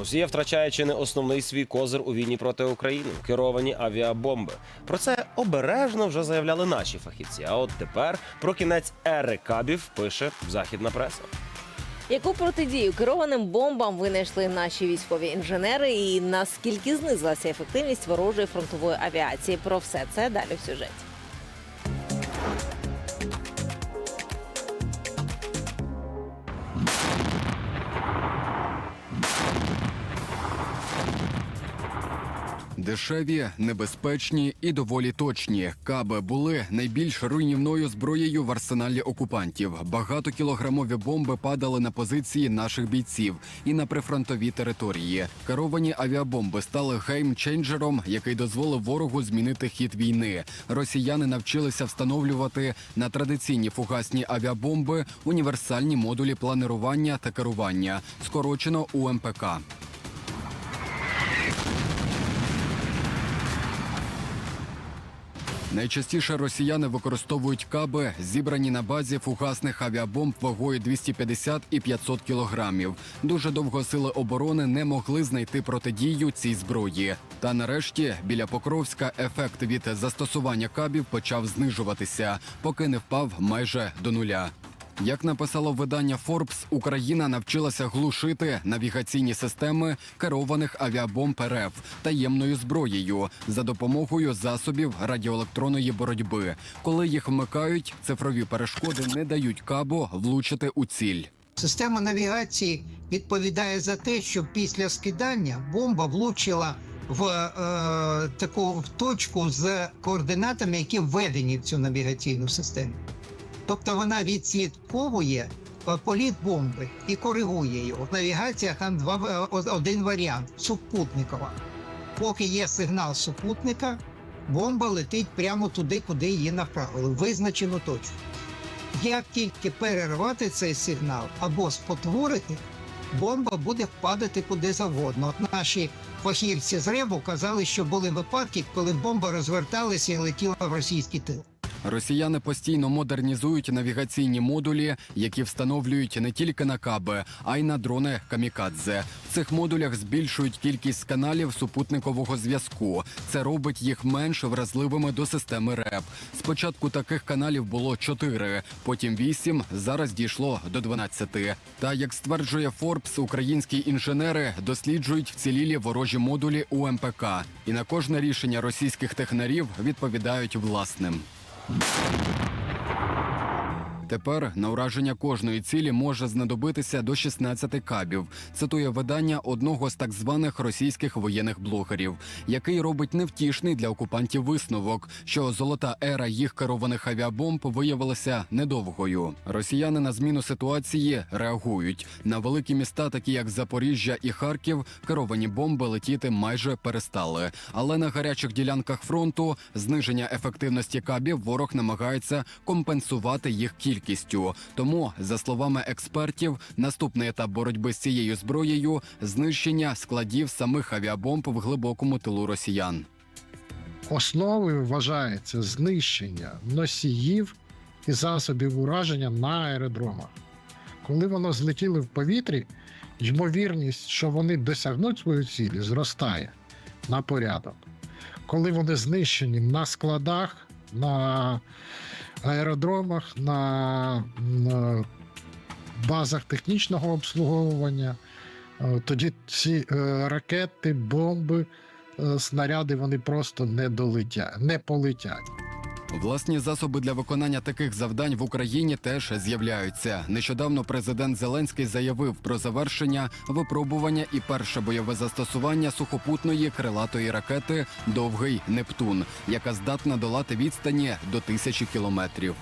Росія втрачає чи не основний свій козир у війні проти України керовані авіабомби. Про це обережно вже заявляли наші фахівці. А от тепер про кінець ери кабів пише західна преса. Яку протидію керованим бомбам винайшли наші військові інженери, і наскільки знизилася ефективність ворожої фронтової авіації? Про все це далі в сюжеті. Дешеві, небезпечні і доволі точні. Каби були найбільш руйнівною зброєю в арсеналі окупантів. Багатокілограмові бомби падали на позиції наших бійців і на прифронтові території. Керовані авіабомби стали геймченджером, який дозволив ворогу змінити хід війни. Росіяни навчилися встановлювати на традиційні фугасні авіабомби універсальні модулі планирування та керування, скорочено УМПК. Найчастіше росіяни використовують каби, зібрані на базі фугасних авіабомб вагою 250 і 500 кілограмів. Дуже довго сили оборони не могли знайти протидію цій зброї. Та нарешті біля Покровська ефект від застосування кабів почав знижуватися, поки не впав майже до нуля. Як написало видання Forbes, Україна навчилася глушити навігаційні системи керованих авіабомб РФ таємною зброєю за допомогою засобів радіоелектронної боротьби. Коли їх вмикають, цифрові перешкоди не дають кабу влучити у ціль. Система навігації відповідає за те, що після скидання бомба влучила в е, таку точку з координатами, які введені в цю навігаційну систему. Тобто вона відслідковує е, політ бомби і коригує його. В навігаціях там два е, один варіант супутникова. Поки є сигнал супутника, бомба летить прямо туди, куди її направили, в визначену точку. Як тільки перервати цей сигнал або спотворити, бомба буде впадати куди завгодно. От наші фахівці з РЕБу казали, що були випадки, коли бомба розверталася і летіла в російський тил. Росіяни постійно модернізують навігаційні модулі, які встановлюють не тільки на каби, а й на дрони камікадзе. В цих модулях збільшують кількість каналів супутникового зв'язку. Це робить їх менш вразливими до системи РЕП. Спочатку таких каналів було чотири, потім вісім. Зараз дійшло до 12. Та як стверджує Форбс, українські інженери досліджують вцілілі ворожі модулі УМПК, і на кожне рішення російських технарів відповідають власним. Thank you. Тепер на ураження кожної цілі може знадобитися до 16 кабів. Цитує видання одного з так званих російських воєнних блогерів, який робить невтішний для окупантів висновок, що золота ера їх керованих авіабомб виявилася недовгою. Росіяни на зміну ситуації реагують на великі міста, такі як Запоріжжя і Харків, керовані бомби летіти майже перестали. Але на гарячих ділянках фронту зниження ефективності кабів ворог намагається компенсувати їх кількістю. Тому, за словами експертів, наступний етап боротьби з цією зброєю знищення складів самих авіабомб в глибокому тилу росіян. Основою вважається знищення носіїв і засобів ураження на аеродромах. Коли воно злетіли в повітрі, ймовірність, що вони досягнуть свої цілі, зростає на порядок. Коли вони знищені на складах, на аеродромах, на, базах технічного обслуговування, е, тоді ці е, ракети, бомби, е, снаряди вони просто не долетять, не полетять. Власні засоби для виконання таких завдань в Україні теж з'являються. Нещодавно президент Зеленський заявив про завершення випробування і перше бойове застосування сухопутної крилатої ракети Довгий Нептун, яка здатна долати відстані до тисячі кілометрів.